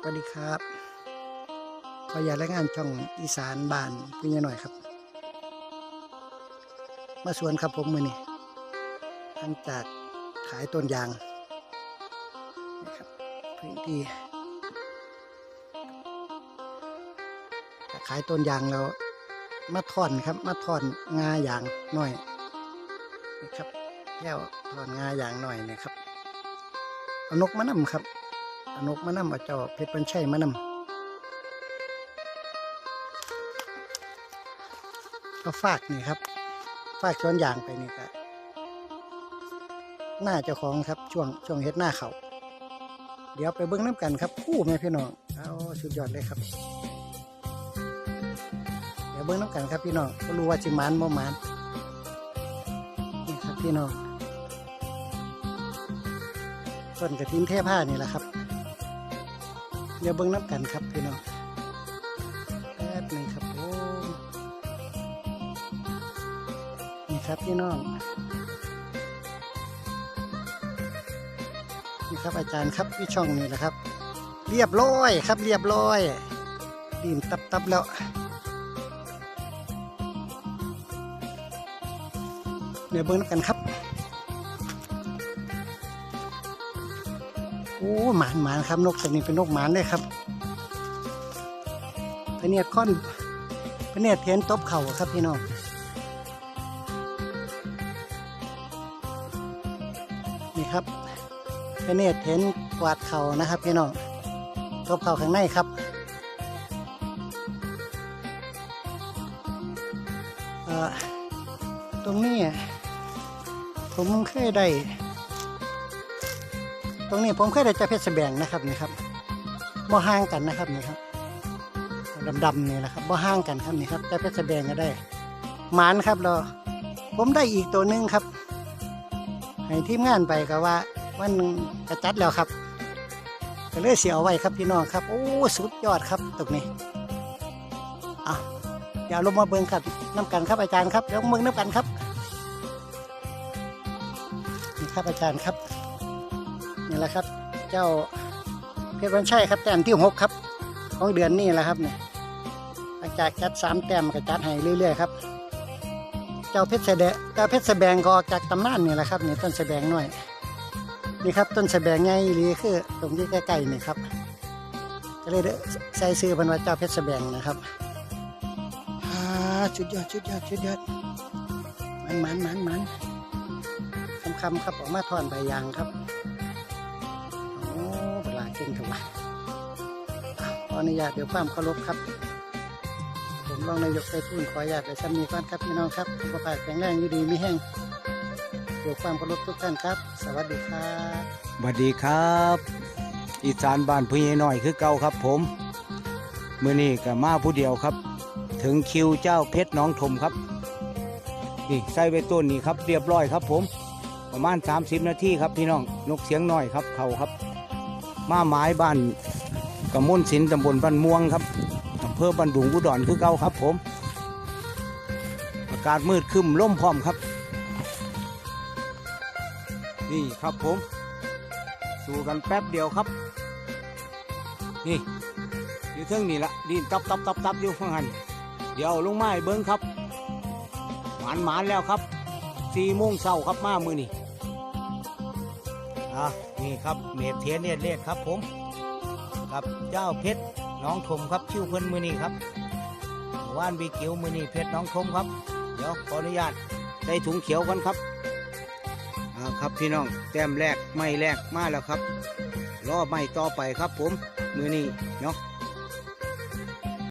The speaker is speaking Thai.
สวัสดีครับขออยากรายงานช่องอีสานบ้านพี่หน่อยครับ มาสวนครับผมมือนี่หลังจากขายต้นยางนะครับพื้นที่ขายต้นยางแล้วมาถอนครับ มาถอนงาอย่างหน่อยนะครับแก้วถอนงาอย่างหน่อยนะครับเอานกมานำครับ อนกมานำเอาเจ้าเพชรปัญชัยมานำก็ฝากนี่ครับฝากช้อนยางไปนี่ก็หน้าเจ้าของครับช่วงช่วงเฮ็ดหน้าเขาเดี๋ยวไปเบิ้งน้ำกันครับคู่แม่พี่น้องเอาสุดยอดเลยครับ เดี๋ยวเบิ้งน้ำกันครับพี่น้องก็รู้ว่าจิมานบ่มานนี่ครับพี่น้องต้นกระถินเทผ้านี่แหละครับ เดี๋ยวเบิ้งน้ำกันครับพี่น้องแป๊บหนึ่งครับผมนี่ครับพี่น้องนี่ครับอาจารย์ครับพี่ช่องนี่แหละครับ เรียบร้อยครับเรียบร้อยดินตับตับๆแล้วเดี๋ยวเบิ้งน้ำกันครับ โอ้หมานหมานครับนกตัวนี้เป็นนกหมานเลยครับพะเนียดค่อนพะเนียดเทียนตบเข่าครับพี่น้องนี่ครับพะเนียดเทียนกวาดเข่านะครับพี่น้องตบเข่าข้างในครับตรงนี้ผมเคยได้ ตรงนี้ผมเคยได้เจะเพชรแสบงนะครับนี่ครับบ่ห่างกันนะครับนี่ครับดำๆนี่แหละครับบ่ห่างกันครับนี่ครับเจะเพชรแสบงก็ได้หมานครับเราผมได้อีกตัวหนึงครับ ให้ทีมงานไปก็ว่ามันกระจัดแล้วครับก็เลยเสียเอาไว้ครับพี่น้องครับ โอ้สุดยอดครับตรงนี้อะเดี๋ยวลงมาเบิ่งครับน้ำกันครับอาจารย์ครับเดี๋ยวเบิ่งน้ำกันครับนี่ครับอาจารย์ครับ นี่แหละครับ เจ้าเพชรวันชัยครับแต้มที่หกครับ ของเดือนนี้แหละครับเนี่ยหลังจากจัดสามแต้มก็จัดให้เรื่อยๆครับ เจ้าเพชรแสดงเจ้าเพชรแสดงก็อจากตำนานนี่แหละครับนี่ต้นแสดงหน่อยนี่ครับต้นแสดงใหญ่อีหลีคือตรงที่ใกล้ๆนี่ครับก็เลยได้ใส่ซื้อมันว่าเจ้าเพชรแสดงนะครับอ่าชุดยอดชุดยอดชุดยอดมันมันมันมันคำๆครับออกมาทอนใบยางครับ เวลาเก่งถูกไหมขออนุญาตเดี๋ยวความเคารพครับ ผมรองนายกไปพูดขออนุญาตไปซ้ำนี้ก่อนครับพี่น้องครับสุขภาพแข็งแรงอยู่ดีไม่แห้งเดี๋ยวความเคารพทุกท่านครับ สวัสดีครับสวัสดีครับ อีสานบ้านพี่น้อยคือเก่าครับ ผมเมื่อนี้ก็มาผู้เดียวครับ ถึงคิวเจ้าเพชรน้องถมครับนี่ใส่ไว้ต้นนี้ครับเรียบร้อยครับ ผมประมาณ 30 นาทีครับพี่น้องนกเสียงน้อยครับเขาครับ มาหมายบ้านกำมลสินตำบลบ้านม่วงครับอำเภอบ้านดุงอุดรคือเก่าครับ ผม อากาศมืดคึมล่มพร้อมครับ นี่ครับผม สู้กันแป๊บเดียวครับ นี่อยู่เทิงนี่ละดินตับตับตับตับอยู่ข้างหันเดี๋ยวลงไม้เบิ้งครับ หมานหมานแล้วครับสี่โมงเช้าครับมามือนี่ อะนี่ครับเมดเทียนเนี่ยเลดครับผม กับเจ้าเพชรน้องทมครับชื่อเพิ่นมือนี่ครับว่านบีเกียวมือนี่เพชรน้องทมครับ เดี๋ยวขออนุญาตใส่ถุงเขียวกันครับอ่าครับพี่น้องแต้มแรกไม่แรกมาแล้วครับรอไม่ต่อไปครับผมมือนี่เนาะ